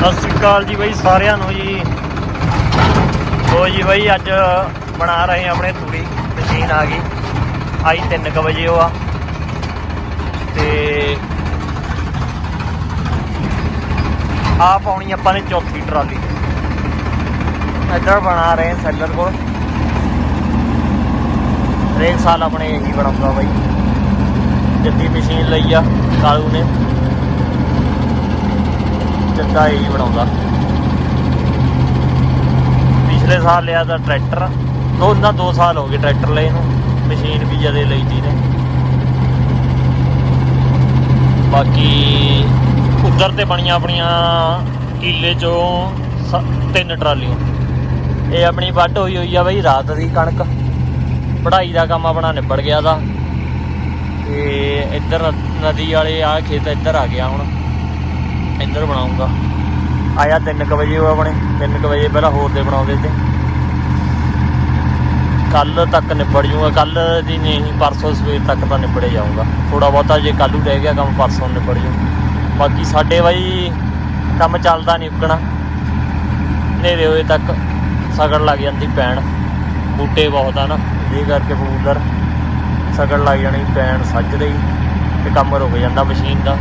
ਸਤਿ ਸ਼੍ਰੀ ਅਕਾਲ ਜੀ ਬਾਈ ਸਾਰਿਆਂ ਨੂੰ ਜੀ। ਲੋ ਜੀ ਬਾਈ, ਅੱਜ ਬਣਾ ਰਹੇ ਆਪਣੇ ਤੂੜੀ। ਮਸ਼ੀਨ ਆ ਗਈ। ਆਈ 3:00 ਵਜੇ ਉਹ ਆ। ਤੇ ਆ ਪਾਉਣੀ ਆਪਾਂ ਨੇ ਚੌਥੀ ਟਰਾਲੀ। ਇੱਧਰ ਬਣਾ ਰਹੇ ਹਾਂ ਸੈਲਰ ਕੋਲ। ਹਰੇਕ ਸਾਲ ਆਪਣੇ ਇਹੀ ਬਣਾਉਂਦਾ ਬਾਈ। ਜੱਦੀ ਮਸ਼ੀਨ ਲਈ ਆ ਕਾਲੂ ਨੇ। ਜੱਦਾ ਹੀ ਬਣਾਉਂਦਾ। ਪਿਛਲੇ ਸਾਲ ਲਿਆ ਤਾਂ ਟਰੈਕਟਰ। ਦੋ ਨਾ 2 ਸਾਲ ਹੋ ਗਏ ਟਰੈਕਟਰ ਲਏ ਨੂੰ। ਮਸ਼ੀਨ ਵੀ ਜਦੇ ਲਈ ਦੀ ਨੇ। ਬਾਕੀ ਉਧਰ ਤੇ ਬਣੀਆਂ ਆਪਣੀਆਂ ਕਿੱਲੇ ਚੋਂ ਸ- ਤਿੰਨ ਟਰਾਲੀਆਂ। ਇਹ ਆਪਣੀ ਵੱਢ ਹੋਈ ਹੋਈ ਆ ਬਈ, ਰਾਤ ਦੀ ਕਣਕ। ਪੜਾਈ ਦਾ ਕੰਮ ਆਪਣਾ ਨਿਬੜ ਗਿਆ ਦਾ। ਤੇ ਇੱਧਰ ਨਦੀ ਵਾਲੇ ਆ, ਖੇਤ ਇੱਧਰ ਆ ਗਿਆ ਹੁਣ। ਇੱਧਰ ਬਣਾਉਂਗਾ। ਆਇਆ 3:00 ਵਜੇ ਉਹ ਆਪਣੇ 3:00 ਵਜੇ ਪਹਿਲਾਂ ਹੋਰ ਦੇ ਬਣਾਉਂਦੇ ਤੇ ਕੱਲ ਤੱਕ ਨਿਬੜ ਜੂਗਾ ਕੱਲ ਦੀ ਨਹੀਂ, ਪਰਸੋਂ ਸਵੇਰ ਤੱਕ ਤਾਂ ਨਿਬੜੇ ਜਾਊਗਾ। ਥੋੜਾ ਬਹੁਤਾ ਜੇ ਕੱਲੂ ਰਹਿ ਗਿਆ ਕੰਮ, ਪਰਸੋਂ ਨਿਬੜ ਜੂ। ਬਾਕੀ ਸਾਡੇ ਬਾਈ ਕੰਮ ਚੱਲਦਾ ਨਹੀਂ ਉੱਕਣਾ। ਹਨੇਰੇ ਹੋਏ ਤੱਕ ਸਗੜ ਲੱਗ ਜਾਂਦੀ ਪੈਣ। ਬੂਟੇ ਬਹੁਤ ਆ ਨਾ ਇਹ ਕਰਕੇ ਬੂਲਰ ਸਗੜ ਲੱਗ ਜਾਣੀ, ਪੈਣ ਸੱਜ ਰਹੀ ਤੇ ਕੰਮ ਰੁਕ ਜਾਂਦਾ ਮਸ਼ੀਨ ਦਾ।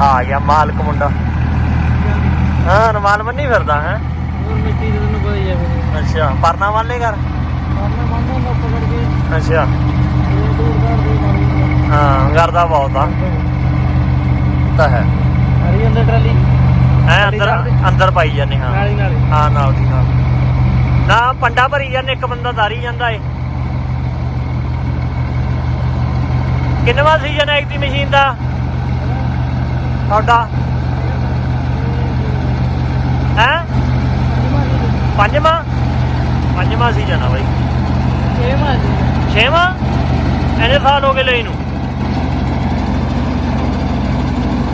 ਆ ਗਿਆ ਮਾਲਕ ਮੁੰਡਾ। ਹਾਂ ਰਮਾਲ ਬੰਨੀ ਫਿਰਦਾ ਹੈ। ਹੋਰ ਮਿੱਟੀ ਦੇ ਤੈਨੂੰ ਜਾਵੇ ਅੱਛਾ ਪਰਨਾ ਵਾਲੇ ਘਰ ਕਰਨਾ ਮੰਨਦਾ ਨਾ ਪਕੜ ਕੇ। ਅੱਛਾ। ਇਹ ਦੂਰ ਦਾਰ ਦੀ ਮਾਰੀ ਹਾਂ ਕਰਦਾ ਬਹੁਤ ਆ। ਤਾਂ ਹੈ। ਹਰੀ ਅੰਦਰ ਟਰਾਲੀ। ਐ ਅੰਦਰ ਅੰਦਰ ਪਾਈ ਜਾਂਦੇ ਹਾਂ। ਨਾਲੀ ਨਾਲੀ। ਹਾਂ ਨਾਲ ਦੀ ਨਾਲ। ਨਾ ਪੰਡਾ ਭਰੀ ਜਾਂਦੇ ਇੱਕ ਬੰਦਾ ਧਾਰੀ ਜਾਂਦਾ ਏ। ਕਿੰਨਵਾ ਸੀਜ਼ਨ ਹੈ ਇੱਕ ਦੀ ਮਸ਼ੀਨ ਦਾ? ਤੁਹਾਡਾ? ਹੈ? ਪੰਜਵਾਂ? ਪੰਜਵਾਂ ਸੀਜ਼ਨ ਆ ਬਾਈ। ਮਾਜੀ ਛੇਵਾਂ? ਐਨੇ ਸਾਲ ਹੋ ਗਏ ਲਈ ਨੂੰ?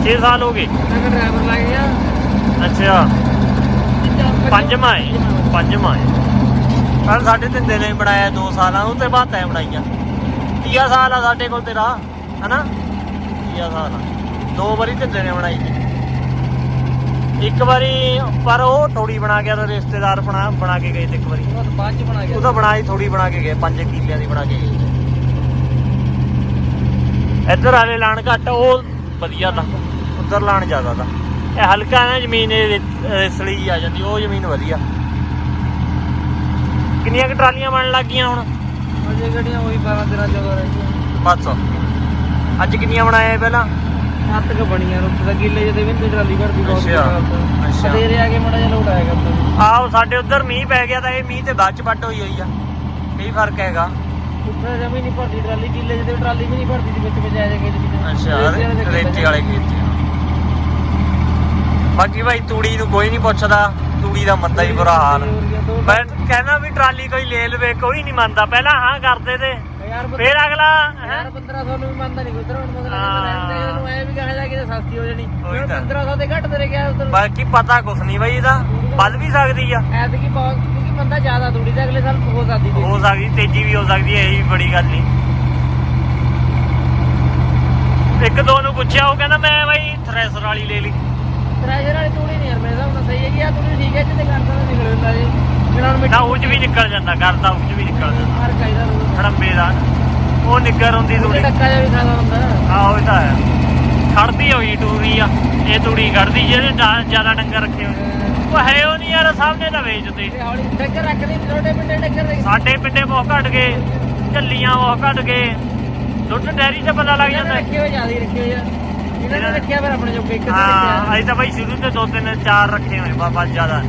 6 ਸਾਲ ਹੋ ਗਏ। ਡਰਾਈਵਰ ਲੱਗ ਗਿਆ। ਅੱਛਾ। ਪੰਜਵਾਂ ਹੈ ਪੰਜਵਾਂ। ਹੈ ਕੱਲ ਸਾਡੇ ਤਿੰਦੇ ਨੇ ਬਣਾਇਆ 2 ਸਾਲਾਂ ਨੂੰ ਤੇ ਬਾਅਦ ਤੈਂ ਬਣਾਈਆਂ। 30 ਸਾਲ ਆ ਸਾਡੇ ਕੋਲ ਤੇਰਾ ਹਨਾ? 30 ਸਾਲ ਆ। ਦੋ ਵਾਰੀ ਤਿੰਦੇ ਨੇ ਬਣਾਈ ਇੱਕ ਵਾਰੀ ਪਰ ਉਹ ਥੋੜੀ ਬਣਾ ਗਿਆ ਤਾਂ ਰਿਸ਼ਤੇਦਾਰ ਬਣਾ ਬਣਾ ਕੇ ਗਏ ਤੇ ਇੱਕ ਵਾਰੀ। ਉਹ ਤਾਂ ਬਾਅਦ ਚ ਬਣਾ ਗਿਆ। ਉਹ ਤਾਂ ਬਣਾਈ ਥੋੜੀ ਬਣਾ ਕੇ ਗਏ 5 ਕਿੱਲਿਆਂ ਦੀ ਬਣਾ ਕੇ ਗਏ। ਇੱਧਰ ਵਾਲੇ ਲਾਣ ਘੱਟ ਉਹ ਵਧੀਆ ਤਾਂ। ਉੱਧਰ ਲਾਣ ਜ਼ਿਆਦਾ ਤਾਂ। ਇਹ ਹਲਕਾ ਨਾ ਜ਼ਮੀਨ ਰੇਸਲੀ ਆ ਜਾਂਦੀ ਉਹ ਜ਼ਮੀਨ ਵਧੀਆ। ਕਿੰਨੀਆਂ ਕੁ ਟਰਾਲੀਆਂ ਬਣਨ ਲੱਗ ਗਈਆਂ ਹੁਣ? ਅਜੇ ਗੱਡੀਆਂ ਉਹੀ 12 13 14 ਰਹਿ ਬਸ। ਅੱਜ ਕਿੰਨੀਆਂ ਬਣਾਏ ਪਹਿਲਾਂ? ਹੱਥ ਕ ਬਣੀਆਂ ਰੁੱਤ ਦਾ ਕਿੱਲੇ ਜਿਹਦੇ ਵੀ ਟਰਾਲੀ ਘੜਦੀ ਬਹੁਤ ਅੱਛਾ, ਅੱਛਾ। ਤੇਰੇ ਆ ਕੇ ਮੜਾ ਜਿਹਾ ਲੋਟ ਆਏਗਾ ਉੱਤੇ ਆਹੋ ਸਾਡੇ ਉੱਧਰ ਮੀਂਹ ਪੈ ਗਿਆ ਤਾਂ ਇਹ ਮੀਂਹ ਤੇ ਬਾਅਦ ਚ ਵੱਟ ਹੋਈ ਹੋਈ ਆ। ਕੀ ਫ਼ਰਕ ਹੈਗਾ। ਉੱਥੇ ਜਮੀ ਨਹੀਂ ਭਰਦੀ ਟਰਾਲੀ ਕਿੱਲੇ ਜਿਹਦੇ ਟਰਾਲੀ ਵੀ ਨਹੀਂ ਭਰਦੀ ਵਿੱਚ ਵਿੱਚ। ਆ ਜਾਏਗੀ ਜਿਹਦੇ ਅੱਛਾ ਰੇਤੇ ਵਾਲੇ ਖੇਤ। ਬਾਕੀ ਭਾਈ ਤੂੜੀ ਨੂੰ ਕੋਈ ਨਹੀਂ ਪੁੱਛਦਾ। ਤੂੜੀ ਦਾ ਮੰਦਾ ਹੀ ਬੁਰਾ ਹਾਲ। ਮੈਂ ਕਹਿੰਦਾ ਵੀ ਟਰਾਲੀ ਕੋਈ ਲੈ ਲਵੇ ਕੋਈ ਨਹੀਂ ਮੰਨਦਾ। ਪਹਿਲਾਂ ਹਾਂ ਕਰਦੇ ਤੇ। ਫੇਰ ਅਗਲਾ? ਯਾਰ 1500 ਨੂੰ ਵੀ ਮੰਨਦਾ ਨਹੀਂ ਉਧਰ ਹੁਣ ਮਤਲਬ। ਇਹਨੂੰ ਐ ਵੀ ਕਹਾ ਜਾ ਕਿ ਸਸਤੀ ਹੋ ਜਾਣੀ। ਉਹੀ ਹੁਣ ਤਾਂ। 1500 ਤੇ ਘੱਟ ਤੇਰੇ ਗਿਆ ਉਧਰ। ਬਾਕੀ ਪਤਾ ਕੁਛ ਨਹੀਂ ਬਾਈ ਇਹਦਾ ਵੱਧ ਵੀ ਸਕਦੀ ਆ। ਐਤਕੀ ਬਹੁਤ ਕਿਉਂਕਿ ਬੰਦਾ ਜ਼ਿਆਦਾ ਥੋੜੀ ਤੇ ਅਗਲੇ ਸਾਲ ਹੋ ਸਕਦੀ ਹੋ ਸਕਦੀ ਤੇਜ਼ੀ ਵੀ ਹੋ ਸਕਦੀ ਹੈ ਇਹ ਵੀ ਬੜੀ ਗੱਲ ਨਹੀਂ ਇੱਕ ਦੋ ਨੂੰ ਪੁੱਛਿਆ ਉਹ ਕਹਿੰਦਾ ਮੈਂ ਬਾਈ ਥ੍ਰੈਸ਼ਰ ਵਾਲੀ ਲੈ ਲਈ। ਟ੍ਰੈਜਰ ਵਾਲੀ ਤੂੜੀ ਨਹੀਂ ਯਾਰ ਮੇਰੇ ਹਿਸਾਬ ਨਾਲ ਸਹੀ ਹੈ ਕਿ ਆ ਤੂੜੀ ਠੀਕ ਹੈ ਜਿੱਤੇ ਕਰਦਾ ਤਾਂ ਨਿਕਲ ਜਾਂਦਾ ਜੀ ਜਿਹੜਾ ਹੁਣ ਨਾ ਉਹ ਚ ਵੀ ਨਿਕਲ ਜਾਂਦਾ ਕਰਦਾ ਉਹ ਚ ਵੀ ਨਿਕਲ ਜਾਂਦਾ। ਮਾਰ ਚਾਹੀਦਾ ਰੋਜ਼। ਖੜੰਬੇ ਦਾ। ਉਹ ਨਿੱਗਰ ਹੁੰਦੀ ਤੂੜੀ। ਟੱਕਾ ਜਿਹਾ ਵੀ ਖਾਦਾ ਹੁੰਦਾ। ਆਹੋ ਇਹ ਤਾਂ ਹੈ। ਖੜਦੀ ਹੋਈ ਟੂਰੀ ਆ। ਇਹ ਤੂੜੀ ਖੜਦੀ ਜਿਹਦੇ ਜ਼ਿਆ- ਜ਼ਿਆਦਾ ਡੰਗਰ ਰੱਖੇ ਹੋਏ। ਉਹ ਹੈ ਉਹ ਨਹੀਂ ਯਾਰ ਸਾਹਮਣੇ ਤਾਂ ਵੇਚਦੇ ਹੌਲੀ ਟੱਕਰ ਰੱਖਦੇ ਛੋਟੇ ਪਿੰਡੇ ਟੱਕਰ ਦੇ ਸਾਡੇ ਪਿੰਡੇ ਬਹੁਤ ਘਟ ਗਏ ਝੱਲੀਆਂ ਬਹੁਤ ਘਟ ਗਏ। ਦੁੱਧ ਡੈਰੀ 'ਚ ਪਤਾ ਲੱਗ ਜਾਂਦਾ। ਰੱਖੇ ਹੋਏ ਜ਼ਿਆਦਾ ਰੱਖੇ ਹੋਏ ਆ। ਇਹਨਾਂ ਨੇ ਰੱਖਿਆ ਫਿਰ ਆਪਣੇ ਜੋਗੇ ਇੱਕ ਤੇ ਹਾਂ ਅਸੀਂ ਤਾਂ ਭਾਈ ਸ਼ੁਰੂ ਤੋਂ ਦੋ ਤਿੰਨ ਚਾਰ ਰੱਖੇ ਹੋਏ ਬਾਬਾ ਜ਼ਿਆਦਾ।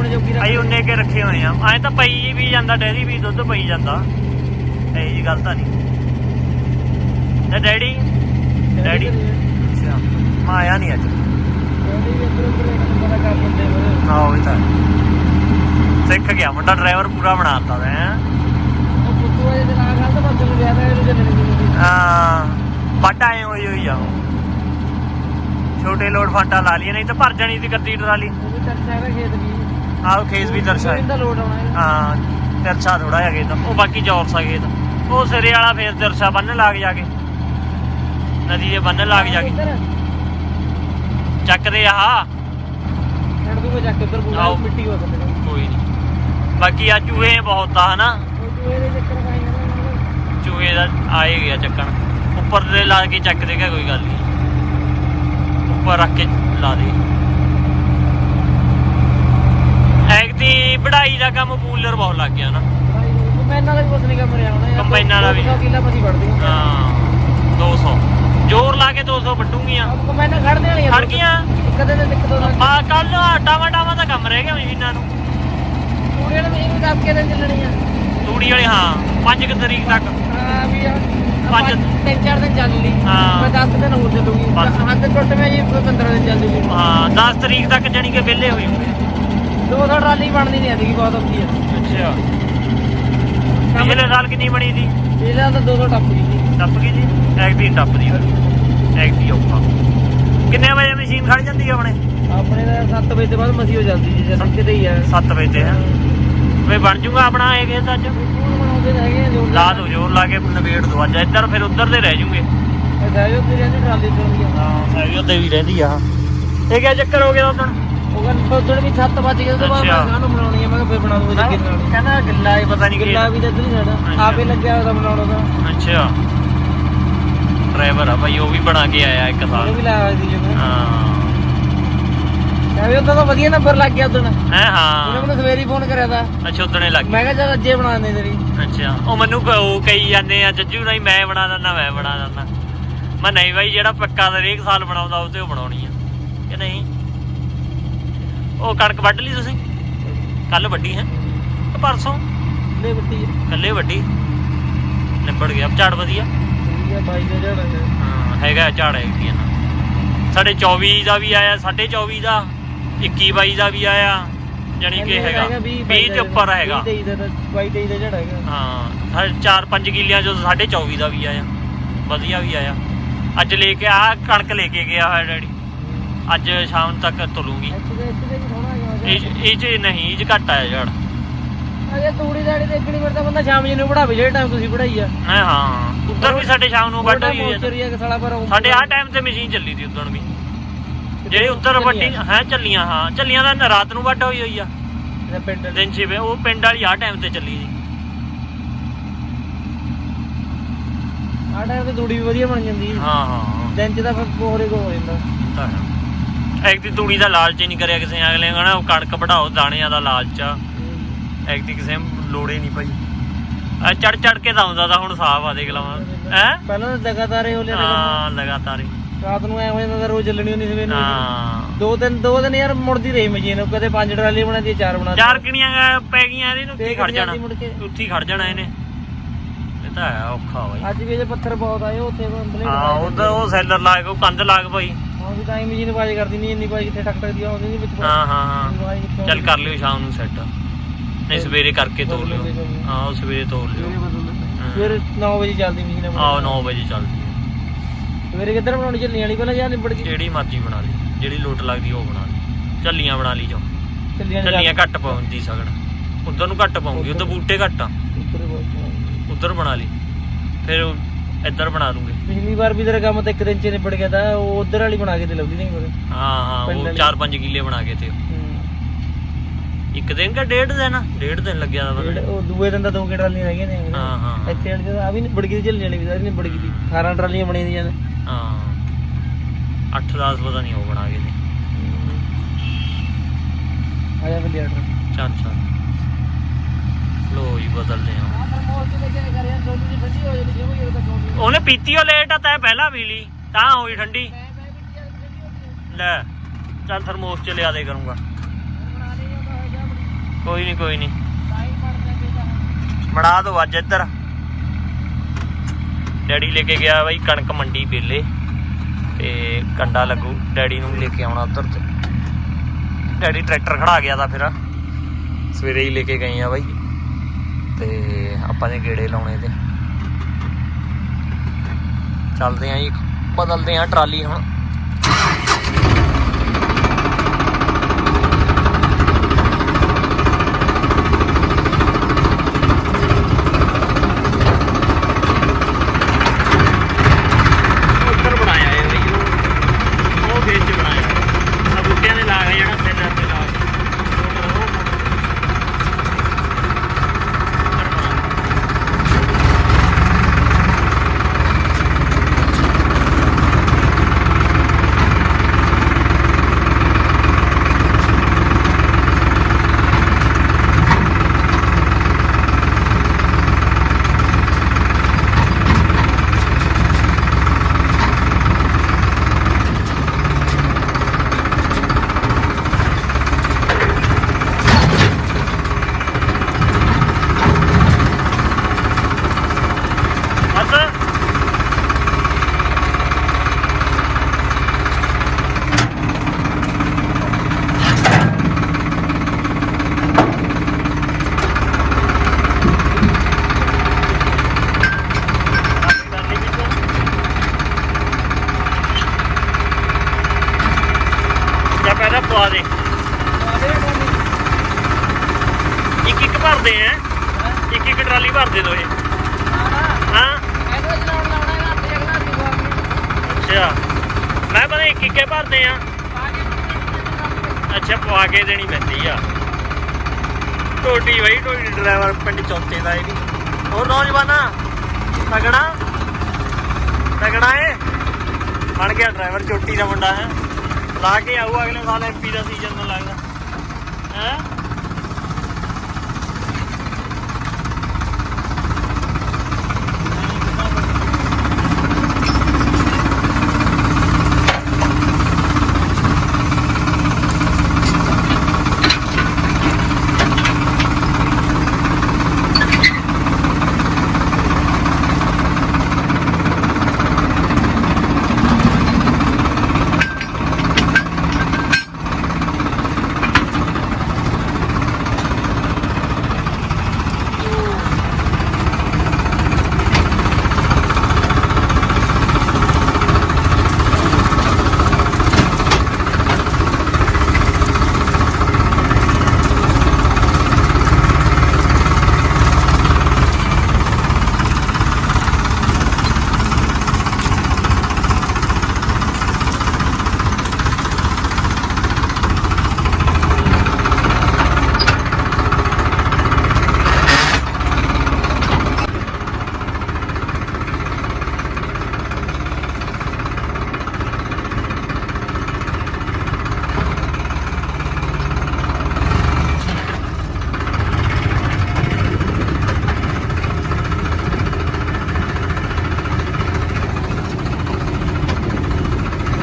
ਆਪਣੇ ਜੋਗੀ ਰੱਖ ਅਸੀਂ ਉਨੇ ਕੇ ਰੱਖੇ ਹੋਏ ਆ। ਐਂ ਤਾਂ ਪਈ ਵੀ ਜਾਂਦਾ ਡੈਰੀ ਵੀ ਦੁੱਧ ਪਈ ਜਾਂਦਾ। ਇਹ ਜੀ ਗੱਲ ਤਾਂ ਨਹੀਂ। ਤੇ ਡੈਡੀ? ਡੈਡੀ ਅੱਛਾ। ਮੈਂ ਆਇਆ ਨਹੀਂ ਅੱਜ। ਡੈਡੀ ਵੀ ਇੱਧਰ ਉੱਧਰ ਇੱਕ ਬੰਦਾ ਕਰ ਲੈਂਦੇ ਫਿਰ ਆਹੋ ਇਹ ਤਾਂ ਹੈ। ਸਿੱਖ ਗਿਆ ਮੁੰਡਾ ਡਰਾਈਵਰ ਪੂਰਾ ਬਣਾਤਾ ਹੈ। ਉਹ ਪੁੱਤੂ ਅਜੇ ਤੇ ਨਾਲ ਨਾਲ ਤਾਂ ਬੱਚੇ ਨੂੰ ਵਿਆਹ ਦਾ ਇਹਨੂੰ ਜਨਮ ਦਿਨ ਹਾਂ ਆਏ ਹੋਈ ਹੋਈ ਆ ਉਹ। ਛੋਟੇ ਲੋਡ ਫਾਟਾ ਲਾ ਲਈਏ ਨਹੀਂ ਤਾਂ ਭਰ ਜਾਣੀ ਸੀ ਗੱਦੀ ਟਰਾਲੀ ਉਹ ਵੀ ਤਰਸਾ ਹੈਗਾ ਖੇਤ ਵੀ। ਆਹ ਖੇਸ ਵੀ ਦਰਸ਼ਾ ਹੈ ਇਹਦਾ ਆਉਣਾ। ਹਾਂ। ਤਿਰਛਾ ਥੋੜਾ ਹੈਗਾ ਤਾਂ ਉਹ ਬਾਕੀ ਚੌਰਸ ਹੈਗੇ ਤਾਂ ਉਹ ਸਿਰੇ ਵਾਲਾ ਫੇਰ ਤਿਰਛਾ ਬੰਨ ਲੱਗ ਜਾ ਕੇ। ਨਦੀ ਦੇ ਬੰਨ ਲੱਗ ਜਾ ਕੇ। ਚੱਕਦੇ ਆਹ। ਛੱਡ ਦੂਗਾ ਚੱਕ ਉੱਧਰ ਪੂਰਾ ਆਓ। ਮਿੱਟੀ ਹੋ ਸਕਦਾ ਕੋਈ ਨਹੀਂ ਬਾਕੀ ਆ ਚੂਹੇ ਬਹੁਤ ਆ ਹਨਾ? ਉਹ ਤੂੰ ਇਹਦੇ ਚੱਕਰ ਖਾਈ ਨਾ। ਚੂਹੇ ਦਾ ਆਏ ਗਿਆ ਚੱਕਣ ਉੱਪਰ ਦੇ ਲਾ ਕੇ ਚੱਕ ਦੇਗਾ ਕੋਈ ਗੱਲ ਨਹੀਂ ਉੱਪਰ ਰੱਖ ਕੇ ਲਾ ਦੇ। ਦੀ ਵਢਾਈ ਦਾ ਕੰਮ ਕੂਲਰ ਬਹੁਤ ਲੱਗ ਗਿਆ ਨਾ। ਕੰਬਾਈਨਾਂ ਦਾ ਵੀ ਕੁਛ ਨਹੀਂ ਕੰਮ ਰਿਹਾ ਹੋਣਾ। ਕੰਬਾਈਨਾਂ ਦਾ ਵੀ। 200 ਕਿੱਲਾ ਮਸੀਂ ਵੜਦੀ ਹਾਂ 200 ਜ਼ੋਰ ਲਾ ਕੇ 200 ਵੱਢੂਗੀਆਂ। ਕੰਬਾਈਨਾਂ ਖੜਦੇ ਵਾਲੀਆਂ ਖੜ ਗਈਆਂ। ਇੱਕ ਦੇ ਤੇ ਇੱਕ ਦੋ ਨਾਲ ਆ ਕੱਲ ਟਾਵਾ ਟਾਵਾ ਦਾ ਕੰਮ ਰਹਿ ਗਿਆ ਮਸ਼ੀਨਾਂ ਨੂੰ। ਪੂਰੇ ਨੇ ਇਹ ਦੱਬ ਕੇ ਚੱਲਣੀਆਂ। ਤੂੜੀ ਵਾਲੇ ਹਾਂ 5 ਤਰੀਕ ਤੱਕ। ਹਾਂ ਵੀ ਆ ਪੰਜ- ਤਿੰਨ ਚਾਰ ਦਿਨ ਚੱਲ ਲਈ। ਹਾਂ। ਮੈਂ 10 ਦਿਨ ਹੋਰ ਚੱਲੂਗੀ। ਹੱਥ ਟੁੱਟ ਮੈਂ ਜੀ 15 ਦਿਨ ਚੱਲ ਜੂਗੀ। ਹਾਂ 10 ਤਰੀਕ ਤੱਕ ਜਾਣੀ ਕਿ ਵਿਹਲੇ ਹੋਈ ਹੋਏ ਦੋ ਸੌ ਟਰਾਲੀ ਬਣਦੀ ਨਹੀਂ ਆਦੀ ਬਹੁਤ ਔਖੀ ਆ। ਅੱਛਾ। ਪਿਛਲੇ ਸਾਲ ਕਿੰਨੀ ਬਣੀ ਸੀ? ਇਹਦਾ ਤਾਂ 200 ਟੱਪ ਗਈ ਟੱਪ ਗਈ ਜੀ ਐਕ ਦੀ ਟੱਪਦੀ ਫਿਰ। ਐਕ ਦੀ ਔਖਾ। ਕਿੰਨੇ ਵਜੇ ਮਸ਼ੀਨ ਖੜ ਜਾਂਦੀ ਆ ਆਪਣੇ? ਆਪਣੇ ਦਾ 7 ਵਜੇ ਤੋਂ ਬਾਅਦ ਮਸੀ ਹੋ ਜਾਂਦੀ ਜੀ ਜਦੋਂ ਕਿਤੇ ਹੀ ਆ। 7 ਵਜੇ ਤੇ ਹੈ। ਵੇ ਬਣ ਜੂਗਾ ਆਪਣਾ ਇਹ ਖੇਤ ਅੱਜ? ਲਾ ਦੋ ਜੋਰ ਲਾ ਕੇ ਨਵੇੜ ਦੋ ਅੱਜ। ਇੱਧਰ ਫਿਰ ਉੱਧਰ ਦੇ ਰਹਿ ਜੂਗੇ। ਜਾਇਓ ਤੇ ਰਹਿੰਦੀ ਟਰਾਲੀ ਤੋਂ ਹਾਂ ਸਾਈਓ ਤੇ ਵੀ ਰਹਿੰਦੀ ਆ। ਇਹ ਕਿਆ ਚੱਕਰ ਹੋ ਗਿਆ ਉਦੋਂ? ਉਹ ਕਹਿੰਦਾ ਉਦੋਂ ਵੀ 7 ਵਜ ਗਏ ਉਹ ਤੋਂ ਬਾਅਦ ਅੱਛਾ। ਮੈਂ ਕਾਹਨੂੰ ਬਣਾਉਣੀ ਆ? ਮੈਂ ਕਿਹਾ ਫਿਰ ਬਣਾ ਦੂੰਗਾ ਜੱਗੀ ਨਾਲ ਕਹਿੰਦਾ ਗਿੱਲਾ ਇਹ ਪਤਾ ਨਹੀਂ ਗਿੱਲਾ ਵੀ ਤਾਂ ਇੱਧਰ ਹੀ ਸਾਡਾ। ਅੱਛਾ। ਆਪੇ ਲੱਗਿਆ ਉਹਦਾ ਬਣਾਉਣਾ ਦਾ ਅੱਛਾ। ਡਰਾਈਵਰ ਆ ਭਾਈ ਉਹ ਵੀ ਬਣਾ ਕੇ ਆਇਆ ਇੱਕ ਉਹ ਸਾਲ ਵੀ ਲਾਇਆ ਹੋਇਆ ਸੀ ਜਿਵੇਂ ਹਾਂ। ਕਹਿੰਦੇ ਉਹਦਾ ਤਾਂ ਵਧੀਆ ਨੰਬਰ ਲੱਗ ਗਿਆ ਉਦੋਂ ਉਹਨੇ ਹੈ। ਹਾਂ ਮੈਨੂੰ ਸਵੇਰੇ ਫੋਨ ਕਰਿਆ ਤਾ। ਅੱਛਾ ਉਦਣੇ ਲੱਗ ਮੈਂ ਕਿਹਾ ਚੱਲ ਅੱਜੇ ਬਣਾ ਦੇ ਤੇਰੀ। ਅੱਛਾ। ਉਹ ਮੈਨੂੰ ਕ- ਉਹ ਕਹੀ ਜਾਂਦੇ ਆ ਜੱਜੂ ਨਹੀਂ ਮੈਂ ਬਣਾ ਦਿੰਦਾ ਮੈਂ ਬਣਾ ਦਿੰਦਾ। ਮੈਂ ਨਹੀਂ ਬਾਈ ਜਿਹੜਾ ਪੱਕਾ ਦਾ ਹਰੇਕ ਸਾਲ ਬਣਾਉਂਦਾ ਉਹ ਤੇ ਉਹ ਬਣਾਉਣੀ ਆ। ਕਿ ਨਹੀਂ? ਉਹ ਕਣਕ ਵੱਢ ਲਈ ਤੁਸੀਂ? ਕੱਲ ਵੱਢੀ ਹੈ। ਕਿ ਪਰਸੋਂ? ਲੈ ਬੱਤੀ ਕੱਲੇ ਵੱਢੀ। ਨਿਬੜ ਗਿਆ। ਝਾੜ ਵਧੀਆ? ਇਹ ਬਾਈ ਦਾ ਜਿਹੜਾ ਹੈ ਹਾਂ ਹੈਗਾ ਝਾੜ ਹੈਗੀ ਆ ਨਾ। ਸਾਡੇ 24 ਦਾ ਵੀ ਆਇਆ 24 ਦਾ 21 22 ਦਾ ਵੀ ਆਇਆ ਜਾਣੀ ਕਿ ਹੈਗਾ। 20 ਦੇ ਉੱਪਰ ਹੈਗਾ। 20 ਦਾ 22 23 ਦਾ ਜਿਹੜਾ ਹੈਗਾ। ਹਾਂ 4-5 ਕਿੱਲਿਆਂ ਚੋਂ ਸਾਡੇ 24 ਦਾ ਵੀ ਆਇਆ। ਵਧੀਆ ਵੀ ਆਇਆ। ਅੱਜ ਲੈ ਕੇ ਆ ਕਣਕ ਲੈ ਕੇ ਗਿਆ ਹੋਇਆ ਡੈਡੀ। ਅੱਜ ਸ਼ਾਮ ਤੱਕ ਤੁਲੂਗੀ ਦੇ ਦੇ ਹੈਗਾ ਇਹ ਇਹ ਚ ਨਹੀਂ ਇਹ ਚ ਘੱਟ ਆਇਆ ਝਾੜ ਅਜੇ ਤੂੜੀ ਦਾੜੀ ਦੇਖਣੀ ਫਿਰ ਤਾਂ ਬੰਦਾ ਸ਼ਾਮ ਜੀ ਨੂੰ ਪੜਾਵੇ ਜਿਹੜੇ ਟਾਈਮ ਤੁਸੀਂ ਪੜਾਈ ਆ। ਹਾਂ ਹਾਂ। ਉੱਧਰ ਵੀ ਸਾਡੇ ਸ਼ਾਮ ਨੂੰ ਵੱਢ ਹੋਈ ਆ। ਆ ਸਾਡੇ ਆਹ ਟਾਈਮ ਤੇ ਮਸ਼ੀਨ ਚੱਲੀ ਸੀ ਉਦੋਂ ਵੀ। ਜਿਹੜੇ ਉੱਧਰ। ਵੱਡੀ ਹੈ ਚੱਲੀਆਂ ਹਾਂ। ਚੱਲੀਆਂ ਤਾਂ ਰਾਤ ਨੂੰ ਵੱਢ ਹੋਈ ਹੋਈ ਆ। ਪਿੰਡ। ਦਿਨ ਛੇ ਉਹ ਪਿੰਡ ਵਾਲੀ ਆਹ ਟਾਈਮ ਤੇ ਚੱਲੀ ਸੀ। ਆਹ ਟਾਈਮ ਤੇ ਤੂੜੀ ਵੀ ਵਧੀਆ ਬਣ ਜਾਂਦੀ। ਹਾਂ ਹਾਂ। ਦਿਨ ਚ ਤਾਂ ਫਿਰ ਕੋਹਰੇ ਕੋ ਹੋ ਜਾਂਦਾ। ਤਾਂ ਹੈ ਦੀ ਤੂੜੀ ਦਾ ਲਾਲਚ ਹੀ ਨਹੀਂ ਕਰਿਆ ਕਿਸੇ ਨੇ। ਅਗਲੇ ਕਹਣਾ ਉਹ ਕਣਕ ਵਢਾਓ ਦਾਣਿਆਂ ਦਾ ਲਾਲਚ ਆ। ਦੀ ਕਿਸੇ ਨੂੰ ਲੋੜ ਹੀ ਨਹੀਂ ਭਾਈ। ਆ ਚੜ ਚੜ ਕੇ ਤਾਂ ਆਉਂਦਾ ਤਾਂ ਹੁਣ ਸਾਫ਼ ਆ ਦੇਖ ਲਵਾਂ ਹੈ? ਪਹਿਲਾਂ ਤਾਂ ਲਗਾਤਾਰ ਇਹ ਹੋਲੇ ਹਾਂ ਲਗਾਤਾਰ ਹੀ। ਰਾਤ ਨੂੰ ਐ ਹੋ ਜਾਂਦਾ ਤਾਂ ਰੋਜ਼ ਚੱਲਣੀ ਹੁੰਦੀ ਸਵੇਰ ਨੂੰ ਹਾਂ। ਦੋ ਦਿਨ ਦੋ ਦਿਨ ਯਾਰ ਮੁੜਦੀ ਰਹੀ ਮਸ਼ੀਨ ਕਦੇ ਪੰਜ ਟਰਾਲੀ ਬਣਾਦੀ ਚਾਰ ਬਣਾ ਚਾਰ ਕਿਣੀਆਂ ਪੈ ਗਈਆਂ ਇਹਦੇ ਨੂੰ ਉੱਥੇ ਹੀ ਖੜ ਜਾਣਾ। ਕੇ। ਉੱਥੇ ਹੀ ਖੜ ਜਾਣਾ ਇਹਨੇ। ਇਹ ਤਾਂ ਹੈ ਔਖਾ ਬਾਈ। ਅੱਜ ਵੀ ਜੇ ਪੱਥਰ ਬਹੁਤ ਆਏ ਉੱਥੇ ਬਲੇਡ ਹਾਂ ਉਹ ਸੈਲਰ ਲਾਗ ਉਹ ਕੰਧ ਲਾਗ ਭਾਈ। ਹਾਂ ਵੀ ਤਾਂ ਹੀ ਮਸ਼ੀਨ ਕਰਦੀ ਨਹੀਂ ਇੰਨੀ ਬਾਜ ਕਿੱਥੇ ਟੱਕ ਟੱਕਦੀ ਆਉਂਦੀ ਨਹੀਂ ਵਿੱਚ ਹਾਂ ਹਾਂ ਹਾਂ। ਆਵਾਜ਼ ਚੱਲ ਕਰ ਲਿਓ ਸ਼ਾਮ ਨੂੰ ਸੈੱਟ ਨਹੀਂ ਸਵੇਰੇ ਕਰਕੇ ਤੋੜ ਲਿਓ। ਹਾਂ ਉਹ ਸਵੇਰੇ ਤੋੜ ਲਿਓ। ਫਿਰ 9 ਵਜੇ ਚੱਲਦੀ ਮਸ਼ੀਨ। ਆਓ 9 ਵਜੇ ਚੱਲਦੀ ਹੈ। ਸਵੇਰੇ ਕਿੱਧਰ ਬਣਾਉਣੀ ਚੱਲਣੀ ਵਾਲੀ ਪਹਿਲਾਂ ਜਾਂ ਨਿਬੜ ਗਈ? ਜਿਹੜੀ ਮਰਜ਼ੀ ਬਣਾ ਲਈ। ਜਿਹੜੀ ਲੋਟ ਲੱਗਦੀ ਉਹ ਬਣਾ ਲਈ। ਝੱਲੀਆਂ ਬਣਾ ਲਈ ਜੋ ਚੱਲੀਆਂ ਘੱਟ ਪਾਉਂਦੀ ਸਗੜ। ਉਧਰ ਨੂੰ ਘੱਟ ਪਾਉਂਗੀ ਉਧਰ ਬੂਟੇ ਘੱਟ ਆ। ਉਧਰ ਬਣਾ ਲਈ। ਫਿਰ ਇੱਧਰ ਬਣਾ ਲੂੰਗੇ। ਪਿਛਲੀ ਵਾਰ ਵੀ ਤੇਰਾ ਕੰਮ ਤਾਂ ਇੱਕ ਦਿਨ ਚ ਨਿਬੜ ਗਿਆ ਤਾਂ ਉਹ ਉਧਰ ਵਾਲੀ ਬਣਾ ਕੇ ਤੇ ਲੱਭਦੀ ਨਹੀਂ ਮੇਰੇ ਹਾਂ ਹਾਂ ਉਹ ਵਾਲੀ। 4-5 ਕਿੱਲੇ ਬਣਾ ਕੇ ਤੇ। ਇੱਕ ਦਿਨ ਕਾ ਡੇਢ ਦਿਨ ਡੇਢ ਦਿਨ ਲੱਗਿਆ ਦਾ ਜਿਹੜੇ ਉਹ ਦੂਏ ਦਿਨ ਤਾਂ ਦੋ ਕਿ ਟਰਾਲੀਆਂ ਰਹਿ ਗਈਆਂ ਨੇ ਹਾਂ ਹਾਂ ਹਾਂ। ਇੱਥੇ ਵਾਲੀ ਆ ਵੀ ਨਿਬੜ ਗਈ ਚੱਲਣੀ ਵਾਲੀ ਵੀ ਸਾਰੀ ਨਿਬੜ ਗਈ ਸੀ 18 ਟਰਾਲੀਆਂ ਬਣੀਆਂ ਦੀਆਂ ਨੇ। ਹਾਂ। 8-10 ਪਤਾ ਨਹੀਂ ਉਹ ਬਣਾ ਕੇ ਤੇ। ਆ ਜਾ ਫਿਰ ਲਿਆਟਰ ਚੱਲ ਚੱਲ। ਲੋ ਜੀ ਬਦਲਦੇ ਆ ਉਹਨੇ ਪੀਤੀ ਉਹ ਲੇਟ ਆ ਤੈ ਪਹਿਲਾਂ ਪੀ ਲਈ ਤਾਂ ਹੋਈ ਠੰਡੀ। ਲੈ ਚੱਲ ਥਰਮੋਸ ਚ ਲਿਆ ਦੇ ਕਰੂੰਗਾ। ਕੋਈ ਨਹੀਂ ਕੋਈ ਨਹੀਂ ਬਣਾ ਦੋ ਅੱਜ ਇੱਧਰ। ਡੈਡੀ ਲੈ ਕੇ ਗਿਆ ਬਾਈ ਕਣਕ ਮੰਡੀ ਬੇਲੇ ਤੇ ਕੰਡਾ ਲੱਗੂ ਡੈਡੀ ਨੂੰ ਲੈ ਕੇ ਆਉਣਾ ਉੱਧਰ ਤੇ। ਡੈਡੀ ਟਰੈਕਟਰ ਖੜਾ ਗਿਆ ਤਾਂ ਫਿਰ। ਸਵੇਰੇ ਹੀ ਲੈ ਕੇ ਗਏ ਆ ਬਾਈ। ਤੇ ਆਪਾਂ ਨੇ ਗੇੜੇ ਲਾਉਣੇ ਤੇ। ਚੱਲਦੇ ਆਂ ਜੀ ਬਦਲਦੇ ਆਂ ਟਰਾਲੀ ਹੁਣ ਉੱਧਰ ਬਣਾਇਆ ਇਹ ਬਈ ਉਹ- ਉਹ ਖੇਤ ਚ ਬਣਾਇਆ ਪਵਾ ਦੇ ਇੱਕ ਇੱਕ ਭਰਦੇ ਆ ਇੱਕ ਇੱਕ ਟਰਾਲੀ ਭਰਦੇ ਦੋ ਇਹ ਹਾਂ ਅੱਛਾ ਮੈਂ ਪਤਾ ਇੱਕ ਇੱਕੇ ਭਰਦੇ ਆ ਅੱਛਾ ਪਵਾ ਕੇ ਦੇਣੀ ਪੈਂਦੀ ਆ ਟੋਟੀ ਬਈ ਟੋਟੀ ਡਰਾਈਵਰ ਪਿੰਡ ਚੌਥੇ ਦਾ ਇਹ ਵੀ ਉਹ ਨੌਜਵਾਨਾ ਤਗੜਾ ਤਗੜਾ ਏ ਬਣ ਗਿਆ ਡਰਾਈਵਰ ਚੋਟੀ ਦਾ ਮੁੰਡਾ ਹੈ। ਲਾ ਕੇ ਆਊ ਅਗਲੇ ਸਾਲ ਐਮਪੀ ਦਾ ਸੀਜ਼ਨ ਨੂੰ ਲੱਗਦਾ। ਹੈ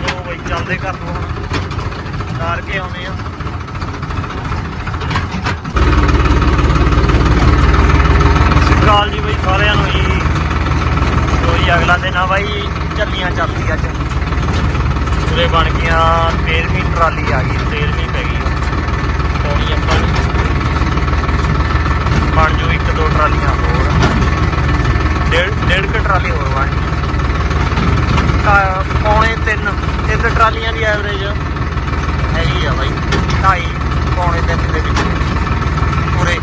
ਉਹ ਬਈ ਚੱਲਦੇ ਘਰ ਨੂੰ ਹੁਣ ਕਾਰ ਕੇ ਆਉਨੇ ਆ। ਸਿਕਾਲ ਜੀ ਬਈ ਸਾਰਿਆਂ ਨੂੰ ਜੀ ਕੋਈ ਅਗਲਾ ਦਿਨ ਆ ਬਾਈ ਚੱਲੀਆਂ ਚੱਲਦੀ ਅੱਜ। ਉਰੇ ਬਣ ਗਈਆਂ 13ਵੀਂ ਟਰਾਲੀ ਆ ਗਈ 13ਵੀਂ ਪੈ ਗਈ ਪਾਉਣੀ ਆਪਾਂ ਬਣ ਜੂ ਇੱਕ ਦੋ ਟਰਾਲੀਆਂ ਹੋਰ। ਡੇਢ ਡੇਢ ਕੁ ਟਰਾਲੀ ਹੋਰ ਬਣ ਜੂ। ਤਾਂ ਪੌਣੇ ਤਿੰਨ ਤਿੰਨ ਟਰਾਲੀਆਂ ਦੀ ਐਵਰੇਜ ਹੈਗੀ ਆ ਬਾਈ ਢਾਈ ਪੌਣੇ ਤਿੰਨ ਦੇ ਵਿੱਚ ਪੂਰੇ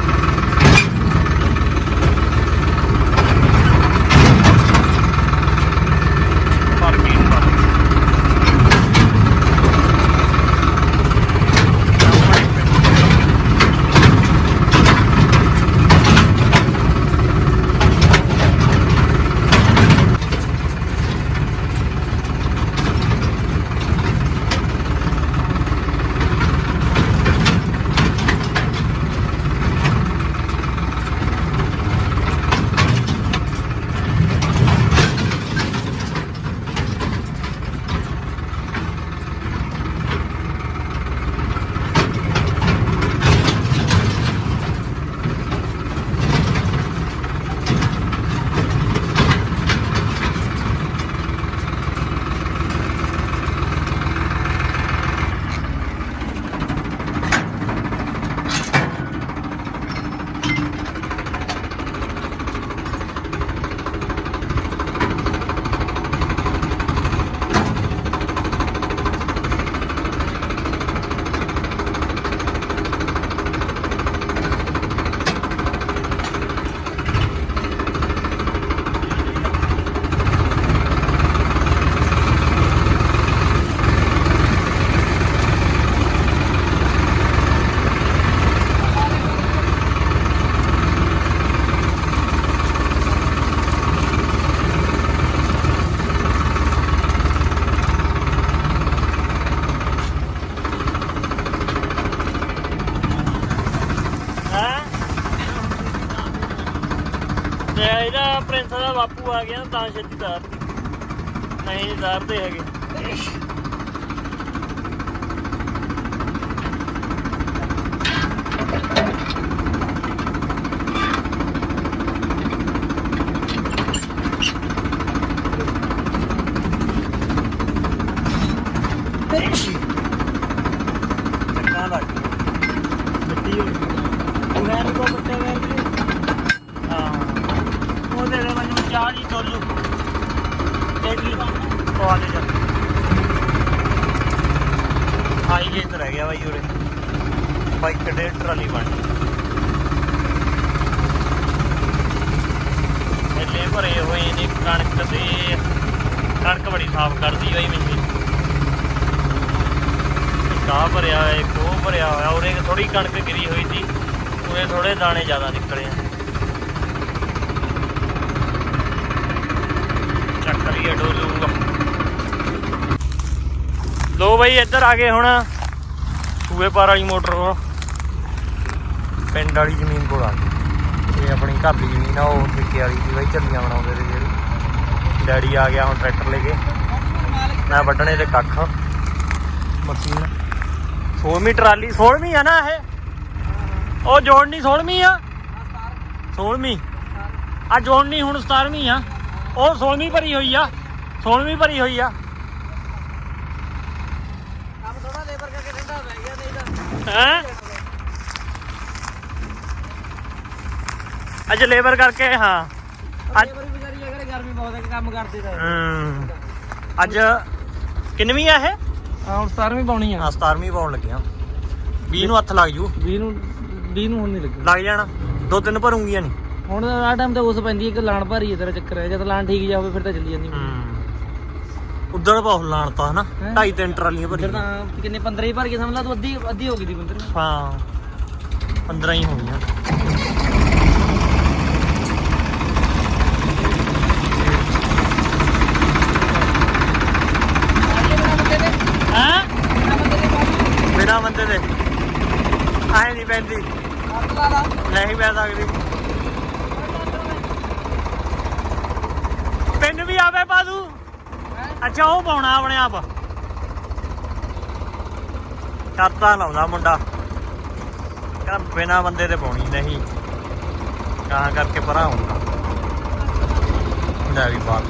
ਪਰ ਕੀ ਪਰ ਹੈਂ? ਤੇ ਇਹਦਾ ਪ੍ਰਿੰਸ ਦਾ ਬਾਪੂ ਆ ਗਿਆ ਤਾਂ ਛੇਤੀ ਤਾਰਤੀ। ਨਹੀਂ ਨਹੀਂ ਹੈਗੇ ਚੱਕਾਂ ਲੱਗ ਗਈ ਮਿੱਟੀ ਹੋ ਗਈ ਉਹ ਵੈਨ ਕੋ ਬੱਟੇ ਵੈਨ ਹਾਂ ਉਹ ਦੇ ਦੇ ਮੈਨੂੰ ਚਾਹ ਦੀ ਟੋਲੂ ਤੇ ਕੀ ਪਵਾ ਦੇ ਜਾ ਆਹੀ ਜੇ ਰਹਿ ਗਿਆ ਬਾਈ ਉਰੇ ਬਾਈਕ ਦੇ ਟਰਾਲੀ ਬਣ ਇਹਲੇ ਭਰੇ ਕਣਕ ਦੇ ਕਣਕ ਬੜੀ ਸਾਫ਼ ਕਰਦੀ ਬਾਈ ਮਸ਼ੀਨ ਕਾ ਭਰਿਆ ਹੋਇਆ, ਇੱਕ ਉਹ ਭਰਿਆ ਹੋਇਆ, ਉਰੇ ਥੋੜੀ ਕਣਕ ਗਿਰੀ ਹੋਈ ਸੀ, ਉਰੇ ਥੋੜੇ ਦਾਣੇ ਜ਼ਿਆਦਾ ਨਿਕਲੇ ਆ। ਚੱਕ ਲਈਏ ਡੋਲੂਗਾ ਲੋ ਬਈ, ਇੱਧਰ ਆ ਗਏ ਹੁਣ। ਸੂਏ ਪਾਰ ਵਾਲੀ ਮੋਟਰ ਕੋਲ। ਪਿੰਡ ਵਾਲੀ ਜ਼ਮੀਨ ਕੋਲ ਆ ਗਏ। ਇਹ ਆਪਣੀ ਘਰ ਦੀ ਜ਼ਮੀਨ ਆ ਉਹ ਠੇਕੇ ਵਾਲੀ ਸੀ ਬਈ ਝੱਲੀਆਂ ਬਣਾਉਂਦੇ ਤੇ ਜਿਹੜੀ। ਡੈਡੀ ਆ ਗਿਆ ਹੁਣ ਟਰੈਕਟਰ ਲੈ ਕੇ। ਮੈਂ ਵੱਢਣੇ ਤੇ ਕੱਖ। ਮਸ਼ੀਨ। 16ਵੀਂ ਟਰਾਲੀ 16ਵੀਂ ਆ ਨਾ ਇਹ? ਉਹ ਜੋੜਨੀ 16ਵੀਂ ਆ? 16ਵੀਂ ਆ ਜੋੜਨੀ ਹੁਣ 17ਵੀਂ ਆ। ਉਹ 16ਵੀਂ ਭਰੀ ਹੋਈ ਆ। 16ਵੀਂ ਭਰੀ ਹੋਈ ਆ। ਕੰਮ ਥੋੜਾ ਲੇਬਰ ਕਰਕੇ ਠੰਡਾ ਪੈ ਗਿਆ ਨਹੀਂ ਤਾਂ ਹੈ? ਅੱਜ ਲੇਬਰ ਕਰਕੇ ਹਾਂ। ਅੱਜ ਲੇਬਰ ਵਿਚਾਰੀ ਅਗਰ ਗਰਮੀ ਬਹੁਤ ਹੈ ਕਿ ਕੰਮ ਕਰਦੇ ਤਾਂ ਹਮ, ਅੱਜ ਕਿੰਨਵੀਂ ਆ ਇਹ? ਹਾਂ ਹੁਣ 17ਵੀਂ ਪਾਉਣੀ ਆ। ਹਾਂ 17ਵੀਂ ਪਾਉਣ ਲੱਗਿਆ 20 ਨੂੰ ਹੱਥ ਲੱਗ ਜੂ। 20 ਨੂੰ 20 ਨੂੰ ਹੁਣ ਨਹੀਂ ਲੱਗੀ ਲੱਗ ਜਾਣਾ। ਦੋ ਤਿੰਨ ਭਰੂੰਗੀਆਂ ਨਹੀਂ। ਹੁਣ ਆ ਟਾਈਮ ਤੇ ਉਸ ਪੈਂਦੀ ਹੈ ਕਿ ਲਾਣ ਭਾਰੀ ਹੈ ਤੇਰਾ ਚੱਕਰ ਹੈ ਜਦ ਲਾਣ ਠੀਕ ਜਾ ਹੋਵੇ ਫਿਰ ਤਾਂ ਚੱਲੀ ਜਾਂਦੀ ਉਧਰ ਬਹੁਤ ਲਾਣਤਾ ਹਨਾ? ਹੈਂ? ਢਾਈ ਤਿੰਨ ਟਰਾਲੀਆਂ ਭਰੀਆਂ ਤਾਂ ਕਿੰਨੇ 15 ਹੀ ਭਰ ਕੇ ਸਮਝ ਲਾ ਤੂੰ ਅੱਧੀ ਅੱਧੀ ਹੋ ਗਈ ਦੀ 15 ਹਾਂ। 15 ਹੀ ਹੋ ਗਈਆਂ ਹਾਂ ਬਿਨਾ ਬੰਦੇ ਦੇ ਆਏ ਨਹੀਂ ਪੈਂਦੀ ਨਹੀਂ ਪੈ ਸਕਦੀ ਪਿੰਨ ਵੀ ਆਵੇ ਬਾਦੂ ਅੱਛਾ ਉਹ ਪਾਉਣਾ ਆਪਣੇ ਆਪ। ਕਰਤਾ ਲਾਉਂਦਾ ਮੁੰਡਾ। ਕਾ ਬਿਨਾ ਬੰਦੇ ਤੇ ਪਾਉਣੀ ਨਹੀਂ। ਕਹਾਂ ਕਰਕੇ ਪਰਾਂ ਹੁੰਦਾ ਲੈ ਵੀ ਬਾਤ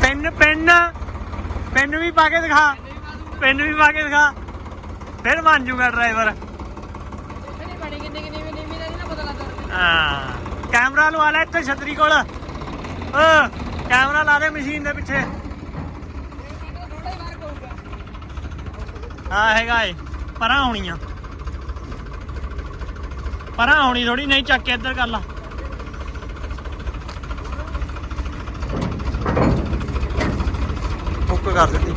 ਪੈਨ ਪੈਨ। ਪੈਨ ਵੀ ਪਾ ਕੇ ਦਿਖਾ। ਪੈਨ ਵੀ ਪਾ ਕੇ ਦਿਖਾ। ਫਿਰ ਬਣ ਜੂਗਾ ਡਰਾਈਵਰ। ਹਾਂ। ਕੈਮਰਾ ਲਵਾ ਲੈ ਇੱਥੇ ਛਤਰੀ ਕੋਲ। ਓ ਕੈਮਰਾ ਲਾ ਦੇ ਮਸ਼ੀਨ ਦੇ ਪਿੱਛੇ। ਆ ਹੈਗਾ ਏ, ਪਰਾਂ ਹੋਣੀ ਆ ਪਰਾਂ ਹੋਣੀ ਥੋੜੀ ਨਹੀਂ ਚੱਕ ਕੇ ਇੱਧਰ ਕਰ ਲਾ। ਹੁੱਕ ਕਰ ਦਿੱਤੀ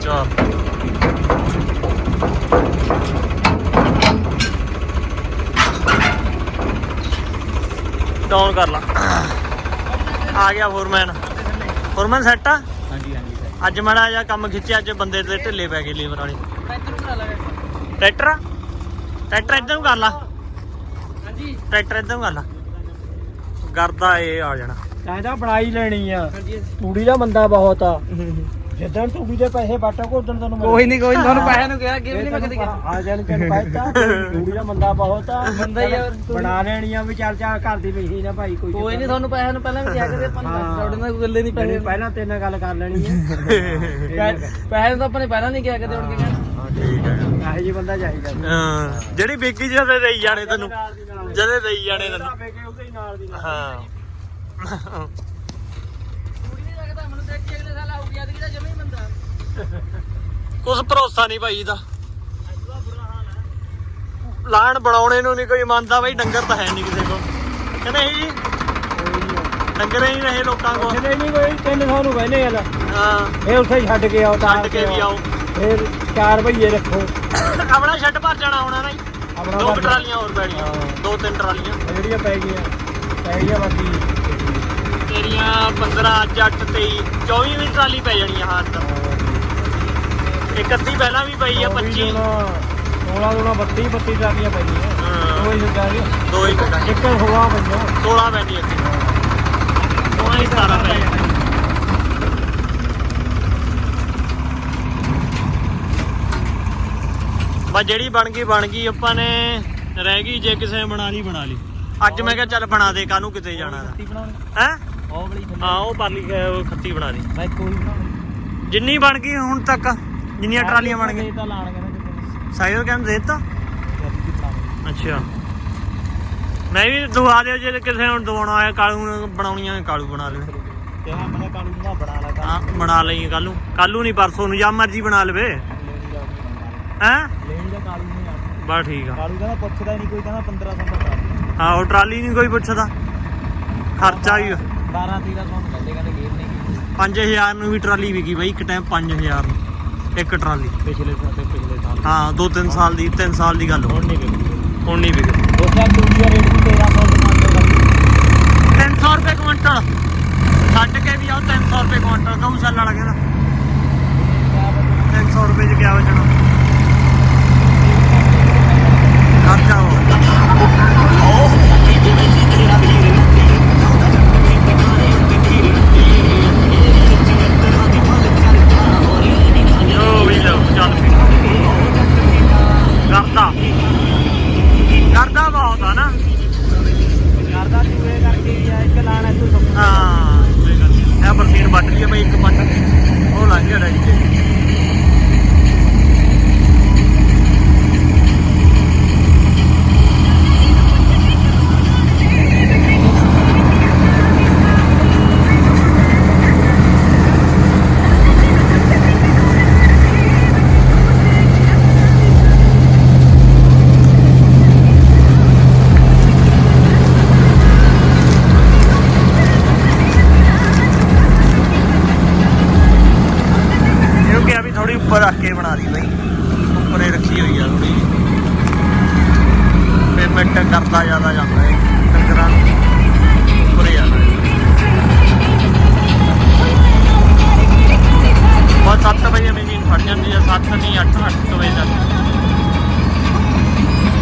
ਚਲ ਡਾਊਨ ਕਰ ਲਾ। ਆ ਗਿਆ ਫੋਰਮੈਨ ਫੋਰਮੈਨ ਸੈੱਟ ਆ? ਹਾਂਜੀ ਹਾਂਜੀ ਅੱਜ ਮਾੜਾ ਜਿਹਾ ਕੰਮ ਖਿੱਚਿਆ ਅੱਜ ਬੰਦੇ ਤੇ ਢਿੱਲੇ ਪੈ ਗਏ ਲੀਵਰ ਵਾਲੇ। ਟਰੈਕਟਰ ਆ? ਟਰੈਕਟਰ ਇੱਧਰ ਨੂੰ ਕਰ ਲਾ। ਹਾਂਜੀ। ਟਰੈਕਟਰ ਇੱਧਰ ਨੂੰ ਕਰ ਲਾ। ਕਰਦਾ ਇਹ ਆ ਜਾਣਾ। ਕਹਿੰਦਾ ਬਣਾਈ ਲੈਣੀ ਆ। ਹਾਂਜੀ ਤੂੜੀ ਦਾ ਮੰਦਾ ਬਹੁਤ ਆ। ਜਿੱਦਣ ਤੂੜੀ ਦੇ ਪੈਸੇ ਬਾਟੋਗੇ ਉਦੋਂ ਤੈਨੂੰ ਕੋਈ ਨਹੀਂ ਕੋਈ ਨੀ, ਤੁਹਾਨੂੰ ਪੈਸੇ ਨੂੰ ਕਿਹਾ ਵੀ ਨਹੀਂ ਮੈਂ ਕਦੇ ਕਿਹਾ। ਆ ਜਾਣ ਤੈਨੂੰ ਕਹਿਤਾ ਤੂੜੀ ਦਾ ਮੰਦਾ ਬਹੁਤ ਆ। ਮੰਦਾ ਹੀ ਯਾਰ, ਬਣਾ ਲੈਣੀ ਆ ਵੀ ਚੱਲ ਚੱਲ ਘਰ ਦੀ ਮਸ਼ੀਨ ਆ ਭਾਈ ਕੋਈ ਕੋਈ ਨਹੀਂ ਤੁਹਾਨੂੰ ਪੈਸੇ ਨੂੰ ਪਹਿਲਾਂ ਵੀ ਕਿਹਾ ਕਦੇ ਆਪਾਂ ਨੂੰ ਹਾਂ। ਤੁਹਾਡੇ ਨਾਲ ਕੋਈ ਗੱਲੇ ਨਹੀਂ ਪੈਸੇ ਪਹਿਲਾਂ ਪਹਿਲਾਂ ਤੇਰੇ ਨਾਲ ਗੱਲ ਕਰ ਲੈਣੀ ਆ। ਪੈ- ਪੈਸੇ ਨੂੰ ਤਾਂ ਆਪਾਂ ਨੇ ਪਹਿਲਾਂ ਨਹੀਂ ਕਿਹਾ ਕਦੇ ਹੁਣ ਕੀ ਕਹਿਣਾ? ਹਾਂ ਠੀਕ ਹੈ ਇਹੋ ਜਿਹੀ ਬੰਦਾ ਚਾਹੀਦਾ। ਹਾਂ ਜਿਹੜੀ ਬੀਕੀ ਜਦੇ ਦੇਈ ਜਾਣੇ ਤੈਨੂੰ। ਨਾਲ ਦੀ ਨਾਲ। ਜਦੇ ਦੇਈ ਜਾਣੇ ਤੈਨੂੰ। ਢਾਬੇ ਕੇ ਉਹਦੇ ਹੀ ਨਾਲ ਦੀ ਨਾਲ। ਹਾਂ ਕੁੜੀ ਨਹੀਂ ਲੱਗਦਾ ਮੈਨੂੰ ਦੇਖ ਕੇ ਅਗਲੇ ਕਿਹਦਾ ਜਮੇ ਹੀ ਕੁਝ ਭਰੋਸਾ ਨਹੀਂ ਭਾਈ ਦਾ। ਲਾਣ ਬਣਾਉਣੇ ਨੂੰ ਨਹੀਂ ਕੋਈ ਮੰਨਦਾ ਬਈ ਡੰਗਰ ਤਾਂ ਹੈ ਨਹੀਂ ਕਿਸੇ ਕੋਲ। ਕਿ ਨਹੀਂ ਜੀ? ਡੰਗਰ ਹੀ ਨਹੀਂ ਰਹੇ ਲੋਕਾਂ ਕੋਲ। ਜਿਹੜੇ ਨਹੀਂ ਕੋਈ 300 ਨੂੰ ਕਹਿੰਦੇ ਆ ਹਾਂ। ਇਹ ਉੱਥੇ ਛੱਡ ਕੇ ਆਓ ਤਾਂ ਛੱਡ ਕੇ ਵੀ ਆਓ। ਫਿਰ ਚਾਰ ਭਈਏ ਰੱਖੋ। ਆਪਣਾ ਛੱਡ ਭਰ ਜਾਣਾ ਹੋਣਾ ਨਹੀਂ ਆਪਣਾ ਦੋ ਟਰਾਲੀਆਂ ਹੋਰ ਪੈਣੀਆਂ। ਦੋ ਤਿੰਨ ਟਰਾਲੀਆਂ। ਜਿਹੜੀਆਂ ਪੈ ਗਈਆਂ ਪੈ ਗਈਆਂ ਬਾਕੀ। ਤੇਰੀਆਂ 15 ਅੱਜ 8 23 24 ਵੀ ਟਰਾਲੀ ਪੈ ਜਾਣੀ ਆ ਹਾਂ ਅੰਦਰ ਇੱਕ ਅੱਧੀ ਪਹਿਲਾਂ ਵੀ ਪਈ ਆ 25 16 16 32 32 ਟਰਾਲੀਆਂ ਪਈਆਂ ਹਾਂ। ਦੋ ਹੀ ਜੀ। ਦੋ ਹੀ ਇੱਕ 16 ਪਈਆਂ। 16 ਪੈਂਦੀ ਇੱਥੇ। 16 ਹੀ 17 ਪੈ ਜਾਣੀ ਬਸ ਜਿਹੜੀ ਬਣ ਗਈ ਬਣ ਗਈ। ਆਪਾਂ ਨੇ ਰਹਿ ਗਈ ਜੇ ਕਿਸੇ ਬਣਾ ਲਈ ਬਣਾ ਲਈ। ਅੱਜ ਮੈਂ ਕਿਹਾ ਚੱਲ ਬਣਾ ਦੇ ਕਾਹਨੂੰ ਕਿਤੇ ਜਾਣਾ। ਹੈ? ਉਹ ਬੜੀ ਹਾਂ ਉਹ ਪਰਲੀ ਉਹ ਖੱਤੀ ਬਣਾ ਦੀ ਬਾਈ ਕੋਈ ਬਣਾਉਣੀ ਜਿੰਨੀ ਬਣ ਗਈ ਹੁਣ ਤੱਕ ਜਿੰਨੀਆਂ ਟਰਾਲੀਆਂ ਬਣ ਗਈਆਂ। ਤਾਂ ਲਾਣ ਕਹਿੰਦੇ ਸਾਈਜ਼ ਕਹਿੰਦੇ ਦੇਤਾ? ਅੱਛਾ। ਮੈਂ ਵੀ ਦਵਾ ਦਿਓ ਜੇ ਕਿਸੇ ਨੂੰ ਦਵਾਉਣਾ ਹੋਇਆ ਕਾਲੂ ਨੂੰ ਬਣਾਉਣੀਆਂ ਕਾਲੂ ਬਣਾ ਲਵੇ। ਕਿਹਾ ਮੈਂ ਕਾਲੂ ਨੂੰ ਨਾ ਬਣਾ ਲਾ ਹਾਂ ਬਣਾ ਲਈ ਕੱਲੂ। ਕੱਲੂ ਨਹੀਂ ਪਰਸੋਂ ਨੂੰ ਜਾਂ ਮਰਜ਼ੀ ਬਣਾ ਲਵੇ। ਹੈ? ਲੈਣੀ ਦਾ ਕਾਲੂ ਨਹੀਂ ਆ ਬਸ ਠੀਕ ਆ। ਕਾਲੂ ਕਹਿੰਦਾ ਪੁੱਛਦਾ ਹੀ ਨਹੀਂ ਕੋਈ ਕਹਿੰਦਾ 1500 ਦਾ ਹਾਂ ਉਹ ਟਰਾਲੀ ਨਹੀਂ ਕੋਈ ਪੁੱਛਦਾ। ਖਰਚਾ ਵੀ 12 1300 ਨੂੰ ਕਹਿੰਦੇ ਕਹਿੰਦੇ ਗੇਮ ਨਹੀਂ ਕੀਤੀ 5000 ਨੂੰ ਵੀ ਟਰਾਲੀ ਵਿਕੀ ਬਾਈ ਇੱਕ ਟਾਈਮ 5000 ਨੂੰ ਇੱਕ ਟਰਾਲੀ। ਪਿਛਲੇ ਸਾਲ ਤੇ ਪਿਛਲੇ ਸਾਲ ਹਾਂ 2-3 ਸਾਲ ਦੀ 3 ਸਾਲ ਦੀ ਗੱਲ ਹੁਣ ਨਹੀਂ ਵਿਕਦੀ। ਹੁਣ ਨਹੀਂ ਵਿਕਦੀ। ਉਸ ਦਾ ਦੂਜਾ ਰੇਟ ਵੀ 1300 ਦੁਕਾਨ ਦਾ 300 ਰੁਪਏ ਕੁਇੰਟਲ। ਛੱਡ ਕੇ ਵੀ ਆਓ 300 ਰੁਪਏ ਕੁਇੰਟਲ ਗਊਸ਼ਾਲਾ ਵਾਲਾ ਕਹਿੰਦਾ। 300 ਰੁਪਏ ਚ ਕਿਆ ਬਚਣਾ? ਖਰਚਾ ਹੋ ਕਰਦਾ। ਕਰਦਾ ਬਹੁਤ ਆ ਨਾ। ਕਰਦਾ ਚੂਹੇ ਕਰਕੇ ਵੀ ਆ ਇੱਕ ਲਾਣਾ ਤੂੰ ਹਾਂ। ਇਹ ਬਰਸੀਨ ਵੱਟ ਲਈ ਬਈ ਇੱਕ ਪੱਟ ਉਹ ਲੰਘ ਗਿਆ ਡੈਡੀ ਤੇ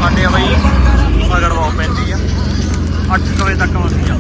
ਸਾਡੇ ਬਈ ਮਗੜਵਾਓ ਪੈਂਦੀ ਆ 8 ਵਜੇ ਤੱਕ ਆਉਂਦੀ ਆ।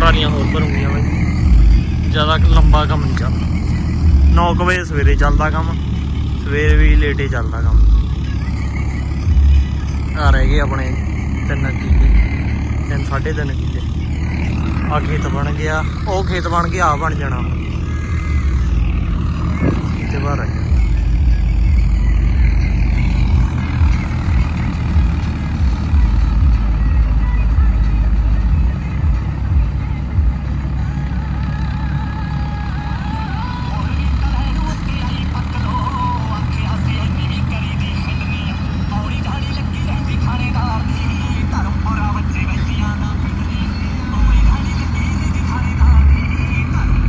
ਟਰਾਲੀਆਂ ਹੋਰ ਭਰੂੰਗੀਆਂ ਬਾਈ। ਜ਼ਿਆਦਾ ਲੰਬਾ ਕੰਮ ਨਹੀਂ ਚੱਲਦਾ। 9 ਵਜੇ ਸਵੇਰੇ ਚੱਲਦਾ ਕੰਮ, ਸਵੇਰੇ ਵੀ ਲੇਟੇ ਚੱਲਦਾ ਕੰਮ। ਆ ਰਹਿ ਗਏ ਆਪਣੇ ਤਿੰਨ ਕਿੱਲੇ ਤਿੰਨ ਸਾਢੇ ਤਿੰਨ ਕਿੱਲੇ ਆ ਖੇਤ ਬਣ ਗਿਆ, ਉਹ ਖੇਤ ਬਣ ਗਿਆ, ਆ ਬਣ ਜਾਣਾ। ਕਿਤੇ ਬਾਹਰ ਹੈ